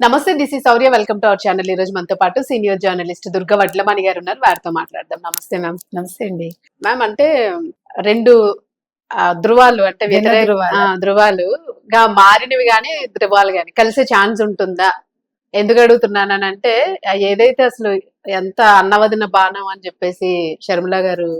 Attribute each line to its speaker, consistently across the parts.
Speaker 1: నమస్తే this is Sourya. Welcome to our channel. ఈ రోజు మనతో పాటు సీనియర్ జర్నలిస్ట్ దుర్గ వడ్లమణి గారు ఉన్నారు. వారితో మాట్లాడదాం. నమస్తే మ్యామ్.
Speaker 2: నమస్తే అండి.
Speaker 1: మ్యామ్ అంటే రెండు ధృవాలు అంటే వ్యతిరేక
Speaker 2: ధృవాలా?
Speaker 1: గా మారినవి గానీ ధృవాలు గాని కలిసే ఛాన్స్ ఉంటుందా? ఎందుకు అడుగుతున్నానని అంటే ఏదైతే అసలు ఎంత అన్నవదిన బాణం అని చెప్పేసి షర్మిల గారు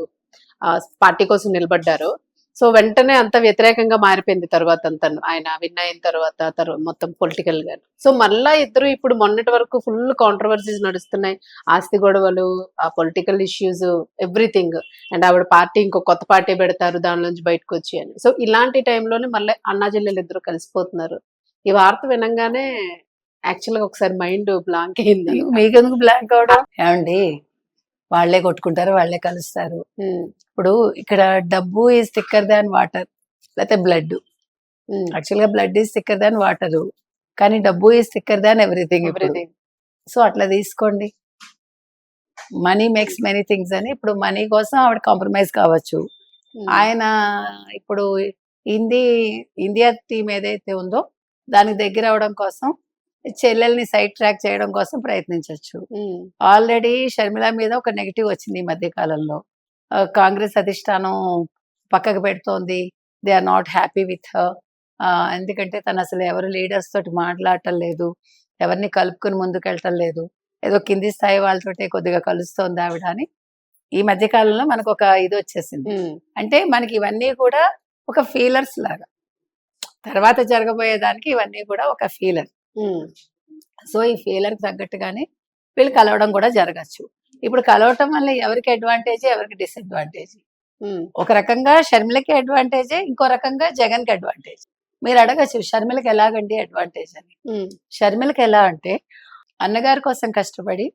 Speaker 1: ఆ, పార్టీ కోసం నిలబడ్డారో సో వెంటనే అంత వ్యతిరేకంగా మారిపోయింది తర్వాత అంతా. ఆయన విన్ అయిన తర్వాత తర్వా- మొత్తం పొలిటికల్గా సో మళ్ళా ఇద్దరు ఇప్పుడు మొన్నటి వరకు ఫుల్ కాంట్రవర్సీస్ నడుస్తున్నాయి. ఆస్తి గొడవలు ఆ పొలిటికల్ ఇష్యూస్ ఎవ్రీథింగ్ అండ్ ఆవిడ పార్టీ ఇంకో కొత్త పార్టీ పెడతారు దాని నుంచి బయటకు వచ్చి అని. సో ఇలాంటి టైంలోనే మళ్ళీ అన్నా చెల్లెలు ఇద్దరు కలిసిపోతున్నారు. ఈ వార్త వినంగానే యాక్చువల్గా ఒకసారి మైండ్ బ్లాంక్ అయింది.
Speaker 2: మీకెందుకు బ్లాంక్ అవడం? ఏమండి వాళ్ళే కొట్టుకుంటారు వాళ్ళే కలుస్తారు. ఇప్పుడు ఇక్కడ డబ్బు ఈజ్ థిక్కర్ దాన్ వాటర్ లేకపోతే బ్లడ్ యాక్చువల్గా blood is thicker than water కానీ డబ్బు is thicker than everything
Speaker 1: everything.
Speaker 2: So అట్లా తీసుకోండి. మనీ మేక్స్ మెనీ థింగ్స్ అని ఇప్పుడు మనీ కోసం ఆవిడ కాంప్రమైజ్ కావచ్చు. ఆయన ఇప్పుడు హిందీ ఇండియా టీం ఏదైతే ఉందో దానికి దగ్గర అవడం కోసం చెల్లెల్ని సైడ్ ట్రాక్ చేయడం కోసం ప్రయత్నించవచ్చు ఆల్రెడీ షర్మిల మీద ఒక నెగిటివ్ వచ్చింది ఈ మధ్య కాలంలో. కాంగ్రెస్ అధిష్టానం పక్కకు పెడుతోంది. They are not happy with ఎందుకంటే తను అసలు ఎవరు లీడర్స్ తోటి మాట్లాడటం లేదు. ఎవరిని కలుపుకుని ముందుకు వెళ్ళటం లేదు. ఏదో కింది స్థాయి వాళ్ళతోటే కొద్దిగా కలుస్తోంది ఆవిడ అని. ఈ మధ్య కాలంలో మనకు ఒక ఇది వచ్చేసింది. అంటే మనకి ఇవన్నీ కూడా ఒక ఫీలర్స్ లాగా. తర్వాత జరగబోయే దానికి ఇవన్నీ కూడా ఒక ఫీలర్ సో ఈ ఫీలర్ తగ్గట్టుగానే వీళ్ళు కలవడం కూడా జరగచ్చు. ఇప్పుడు కలవటం వల్ల ఎవరికి అడ్వాంటేజ్ ఎవరికి డిసడ్వాంటేజ్. ఒక రకంగా షర్మిలకి అడ్వాంటేజ్ ఇంకో రకంగా జగన్కి అడ్వాంటేజ్. మీరు అడగచ్చు షర్మిలకి ఎలాగండి అడ్వాంటేజ్ అని. షర్మిలకి ఎలా అంటే అన్నగారి కోసం కష్టపడి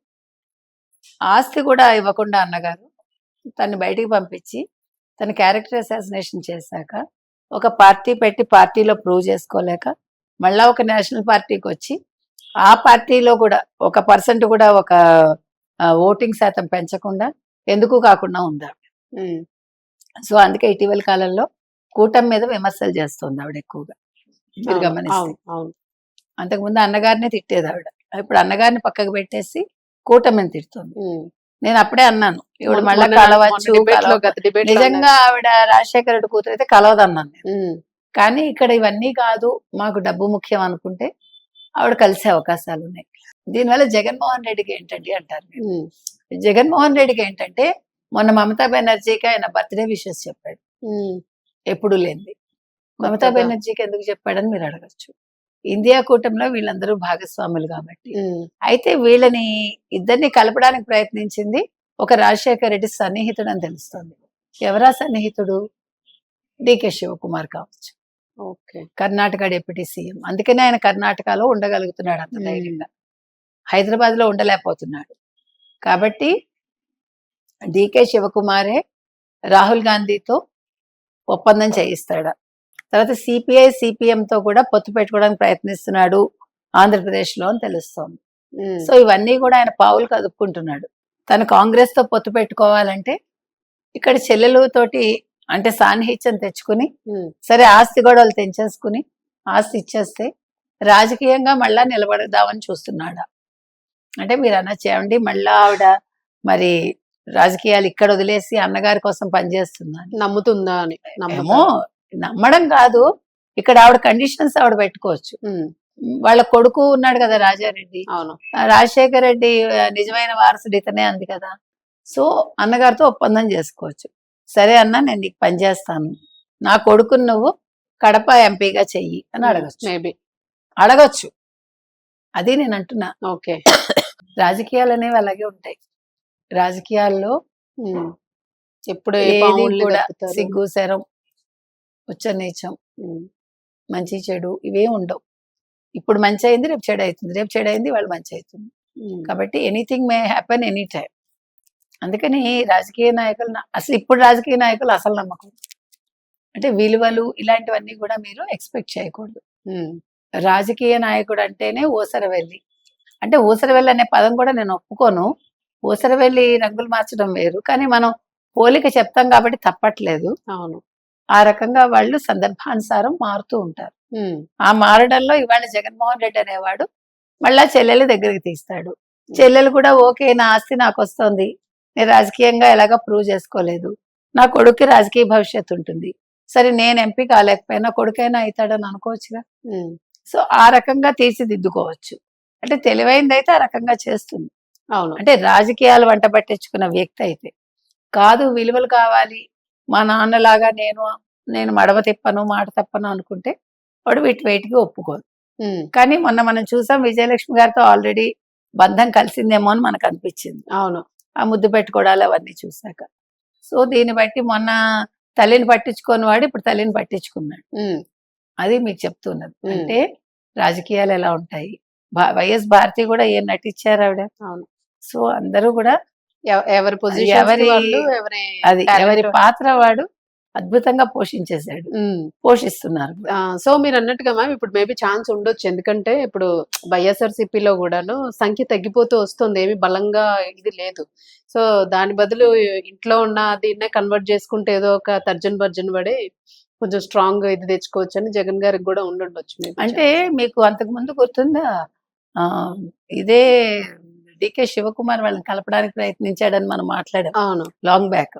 Speaker 2: ఆస్తి కూడా ఇవ్వకుండా అన్నగారు తను బయటికి పంపించి తన క్యారెక్టర్ అసాసినేషన్ చేశాక ఒక పార్టీ పెట్టి పార్టీలో ప్రూవ్ చేసుకోలేక మళ్ళా ఒక నేషనల్ పార్టీకి వచ్చి ఆ పార్టీలో కూడా ఒక పర్సెంట్ కూడా ఒక ఓటింగ్ శాతం పెంచకుండా ఎందుకు కాకుండా ఉందా సో అందుకే ఇటీవల కాలంలో కూటమి మీద విమర్శలు చేస్తుంది ఆవిడ ఎక్కువగా. మీరు
Speaker 1: అవును,
Speaker 2: గమనిస్తే. అంతకుముందు అన్నగారిని తిట్టేది ఆవిడ. ఇప్పుడు అన్నగారిని పక్కకు పెట్టేసి కూటమిని తిడుతుంది. నేను అప్పుడే అన్నాను ఇప్పుడు మళ్ళీ కలవచ్చు నిజంగా ఆవిడ రాజశేఖర రెడ్డి కూతురు అయితే కలవదన్నాను కానీ ఇక్కడ ఇవన్నీ కాదు మాకు డబ్బు ముఖ్యం అనుకుంటే ఆవిడ కలిసే అవకాశాలు ఉన్నాయి దీనివల్ల జగన్మోహన్ రెడ్డికి ఏంటండి అంటారు జగన్మోహన్ రెడ్డికి ఏంటంటే మొన్న మమతా బెనర్జీకి ఆయన బర్త్డే విషెస్ చెప్పాడు. ఎప్పుడు లేనిది. మమతా. బెనర్జీకి ఎందుకు చెప్పాడని మీరు అడగచ్చు. ఇండియా కూటమిలో వీళ్ళందరూ భాగస్వాములు కాబట్టి. అయితే వీళ్ళని ఇద్దరిని కలపడానికి ప్రయత్నించింది ఒక రాజశేఖర రెడ్డి సన్నిహితుడు అని తెలుస్తుంది. ఎవరా సన్నిహితుడు? డికే శివకుమార్ కావచ్చు. Karnataka deputy CM. అందుకనే ఆయన కర్ణాటకలో ఉండగలుగుతున్నాడు అంత. ధైర్యంగా. హైదరాబాద్లో ఉండలేకపోతున్నాడు. కాబట్టి డికే శివకుమారే రాహుల్ గాంధీతో ఒప్పందం చేయిస్తాడు. తర్వాత సిపిఐ సిపిఎం తో కూడా పొత్తు పెట్టుకోవడానికి ప్రయత్నిస్తున్నాడు ఆంధ్రప్రదేశ్లో అని తెలుస్తోంది. సో ఇవన్నీ కూడా ఆయన పావులు కదుపుకుంటున్నాడు తను కాంగ్రెస్తో పొత్తు పెట్టుకోవాలంటే ఇక్కడ చెల్లెలతోటి అంటే సాన్నిహిత్యం తెచ్చుకుని సరే ఆస్తి గొడవలు తెంచేసుకుని ఆస్తి ఇచ్చేస్తే రాజకీయంగా మళ్ళా నిలబడదామని చూస్తున్నాడా? అంటే మీరు ఏమండి మళ్ళా ఆవిడ మరి రాజకీయాలు ఇక్కడ వదిలేసి అన్నగారి కోసం పనిచేస్తుందా.
Speaker 1: నమ్ముతుందా అని.
Speaker 2: ఏమో
Speaker 1: నమ్ముతా
Speaker 2: నమ్మడం కాదు ఇక్కడ ఆవిడ కండిషన్స్ ఆవిడ పెట్టుకోవచ్చు. వాళ్ళ కొడుకు ఉన్నాడు కదా రాజారెడ్డి.
Speaker 1: అవును.
Speaker 2: రాజశేఖర్ రెడ్డి నిజమైన వారసుడు ఇతనే అంది కదా. సో అన్నగారితో ఒప్పందం చేసుకోవచ్చు. సరే అన్న నేను నీకు పని చేస్తాను. నా కొడుకుని నువ్వు కడప ఎంపీగా చెయ్యి అని అడగచ్చు.
Speaker 1: మేబీ
Speaker 2: అడగచ్చు. అది నేను అంటున్నా.
Speaker 1: ఓకే
Speaker 2: రాజకీయాలు అనేవి అలాగే ఉంటాయి. రాజకీయాల్లో
Speaker 1: ఉమ్, ఎప్పుడు
Speaker 2: ఏది కూడా? సిగ్గు శరం ఉచ్చ నీచం
Speaker 1: ఉమ్,
Speaker 2: మంచి చెడు ఇవే ఉండవు. ఇప్పుడు మంచి అయింది రేపు చెడు అవుతుంది. రేపు చెడు అయింది వాళ్ళు మంచి అవుతుంది.
Speaker 1: ఉమ్,
Speaker 2: కాబట్టి anything may happen any time అందుకని రాజకీయ నాయకులు అసలు ఇప్పుడు రాజకీయ నాయకులు అసలు నమ్మకం. అంటే విలువలు ఇలాంటివన్నీ కూడా మీరు ఎక్స్పెక్ట్ చేయకూడదు. రాజకీయ నాయకుడు అంటేనే ఊసరవెల్లి. అంటే ఊసరవెల్లి అనే పదం కూడా నేను ఒప్పుకోను. ఊసరవెల్లి రంగులు మార్చడం వేరు. కానీ మనం పోలిక చెప్తాం కాబట్టి తప్పట్లేదు.
Speaker 1: అవును.
Speaker 2: ఆ రకంగా వాళ్ళు సందర్భానుసారం మారుతూ ఉంటారు. ఆ మారడంలో ఇవాళ జగన్మోహన్ రెడ్డి అనేవాడు మళ్ళా చెల్లెలు దగ్గరికి తీస్తాడు. చెల్లెలు కూడా ఓకే నా ఆస్తి నాకు వస్తుంది. నేను రాజకీయంగా ఎలాగ ప్రూవ్ చేసుకోలేదు. నా కొడుక్కి రాజకీయ భవిష్యత్తు ఉంటుంది. సరే నేను ఎంపీ కాలేకపోయినా కొడుకైనా అవుతాడని అనుకోవచ్చుగా? సో ఆ రకంగా తీర్చిదిద్దుకోవచ్చు. అంటే తెలివైంది అయితే ఆ రకంగా చేస్తుంది.
Speaker 1: అవును.
Speaker 2: అంటే రాజకీయాలు వంట పట్టించుకున్న వ్యక్తి అయితే. కాదు విలువలు కావాలి. మా నాన్నలాగా నేను నేను మడమ తిప్పను మాట తప్పను అనుకుంటే వాడు వీటి వేటికి ఒప్పుకోదు. కానీ మొన్న మనం చూసాం విజయలక్ష్మి గారితో ఆల్రెడీ బంధం కలిసిందేమో అని మనకు అనిపించింది.
Speaker 1: అవును.
Speaker 2: ఆ ముద్దు పెట్టుకోవడాలు అవన్నీ చూసాక సో దీన్ని బట్టి మొన్న తల్లిని పట్టించుకోని వాడు ఇప్పుడు తల్లిని పట్టించుకున్నాడు అది మీకు చెప్తున్నది. అంటే రాజకీయాలు ఎలా ఉంటాయి వైఎస్ భారతి కూడా ఏం నటించారు ఆవిడ
Speaker 1: అవును.
Speaker 2: సో అందరూ కూడా
Speaker 1: ఎవ- ఎవరి పొజిషన్
Speaker 2: ఎవరి- అది ఎవరి. పాత్ర వాడు అద్భుతంగా పోషించేశాడు. పోషిస్తున్నారు.
Speaker 1: సో మీరు అన్నట్టుగా మ్యామ్ ఇప్పుడు మేబీ ఛాన్స్ ఉండొచ్చు. ఎందుకంటే ఇప్పుడు వైఎస్ఆర్సీపీ లో కూడాను సంఖ్య తగ్గిపోతూ వస్తుంది. ఏమి బలంగా ఇది లేదు. సో దాని బదులు ఇంట్లో ఉన్న దీన్నే కన్వర్ట్ చేసుకుంటే ఏదో ఒక తర్జన్ భర్జన్ పడి కొంచెం స్ట్రాంగ్ ఇది తెచ్చుకోవచ్చు అని జగన్ గారికి కూడా ఉండుండొచ్చు maybe
Speaker 2: అంటే మీకు అంతకు ముందు గుర్తుందా? ఇదే డికే శివకుమార్ వాళ్ళని కలపడానికి ప్రయత్నించాడని మనం మాట్లాడాం.
Speaker 1: అవును.
Speaker 2: లాంగ్ బ్యాక్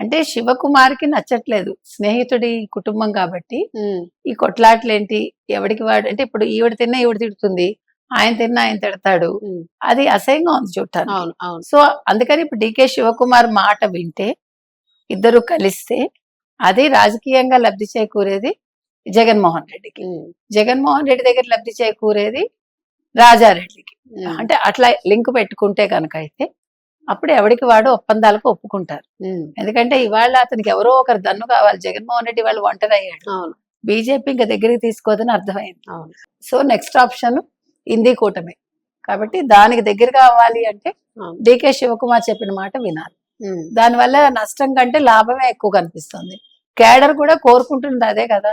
Speaker 2: అంటే శివకుమార్కి నచ్చట్లేదు. స్నేహితుడి కుటుంబం కాబట్టి ఈ కొట్లాట్లేంటి? ఎవడికి వాడు? అంటే ఇప్పుడు ఈవిడ తిన్నా ఈవిడ తిడుతుంది. ఆయన తిన్నా ఆయన తిడతాడు. అది అసహ్యంగా ఉంది
Speaker 1: అవును
Speaker 2: సో అందుకని ఇప్పుడు డికే శివకుమార్ మాట వింటే ఇద్దరు కలిస్తే అది రాజకీయంగా లబ్ధి చేకూరేది జగన్మోహన్ రెడ్డికి. జగన్మోహన్ రెడ్డి దగ్గర లబ్ధి చేకూరేది రాజారెడ్డికి. అంటే అట్లా లింక్ పెట్టుకుంటే కనుక అయితే అప్పుడు ఎవడికి వాడు ఒప్పందాలకు ఒప్పుకుంటారు. ఎందుకంటే ఇవాళ అతనికి ఎవరో ఒకరు దన్ను కావాలి. జగన్మోహన్ రెడ్డి వాళ్ళు ఒంటరి అయ్యాడు
Speaker 1: అవును.
Speaker 2: బీజేపీ ఇంకా దగ్గరికి తీసుకోదని అర్థమైంది.
Speaker 1: అవును.
Speaker 2: సో నెక్స్ట్ ఆప్షన్ హిందీ కూటమి. కాబట్టి దానికి దగ్గర కావాలి అంటే. డికే శివకుమార్ చెప్పిన మాట వినాలి. దానివల్ల నష్టం కంటే లాభమే ఎక్కువ కనిపిస్తుంది. కేడర్ కూడా కోరుకుంటుంది అదే కదా.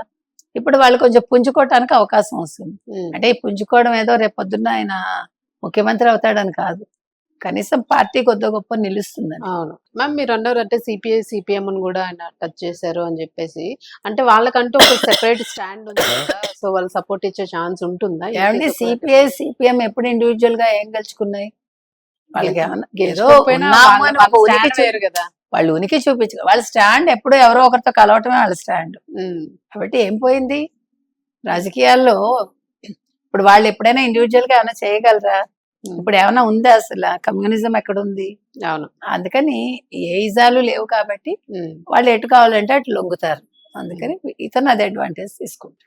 Speaker 2: ఇప్పుడు వాళ్ళు కొంచెం పుంజుకోవటానికి అవకాశం వస్తుంది. అంటే ఈ పుంజుకోవడం ఏదో రేపు పొద్దున్న ఆయన ముఖ్యమంత్రి అవుతాడని కాదు. కనీసం పార్టీ కొద్ది గొప్ప నిలుస్తుందని.
Speaker 1: అవును. మ్యామ్ మీరు అన్నారు అంటే సిపిఐ సిపిఎం కూడా ఆయన టచ్ చేశారు అని చెప్పేసి. అంటే వాళ్ళకంటూ ఒక సెపరేట్ స్టాండ్ ఉంది కదా. సో వాళ్ళు సపోర్ట్ ఇచ్చే ఛాన్స్ ఉంటుందా?
Speaker 2: ఏమంటే
Speaker 1: of-
Speaker 2: సిపిఐ సిపిఎం ఎప్పుడు ఇండివిజువల్గా ఏం గెలుచుకున్నాయి? వాళ్ళకి ఏమన్నా ఏదో
Speaker 1: కదా.
Speaker 2: వాళ్ళు ఉనికి చూపించు వాళ్ళ స్టాండ్ ఎప్పుడు ఎవరో ఒకరితో కలవటమే వాళ్ళ స్టాండ్. కాబట్టి ఏం పోయింది? రాజకీయాల్లో ఇప్పుడు వాళ్ళు ఎప్పుడైనా ఇండివిజువల్గా ఏమైనా చేయగలరా? ఇప్పుడు ఏమైనా ఉందా అసలు? కమ్యూనిజం ఎక్కడ ఉంది
Speaker 1: అవును.
Speaker 2: అందుకని ఏ ఇజాలు లేవు కాబట్టి. వాళ్ళు ఎటు కావాలంటే అటు లొంగుతారు. అందుకని ఇతను అది అడ్వాంటేజ్ తీసుకుంటారు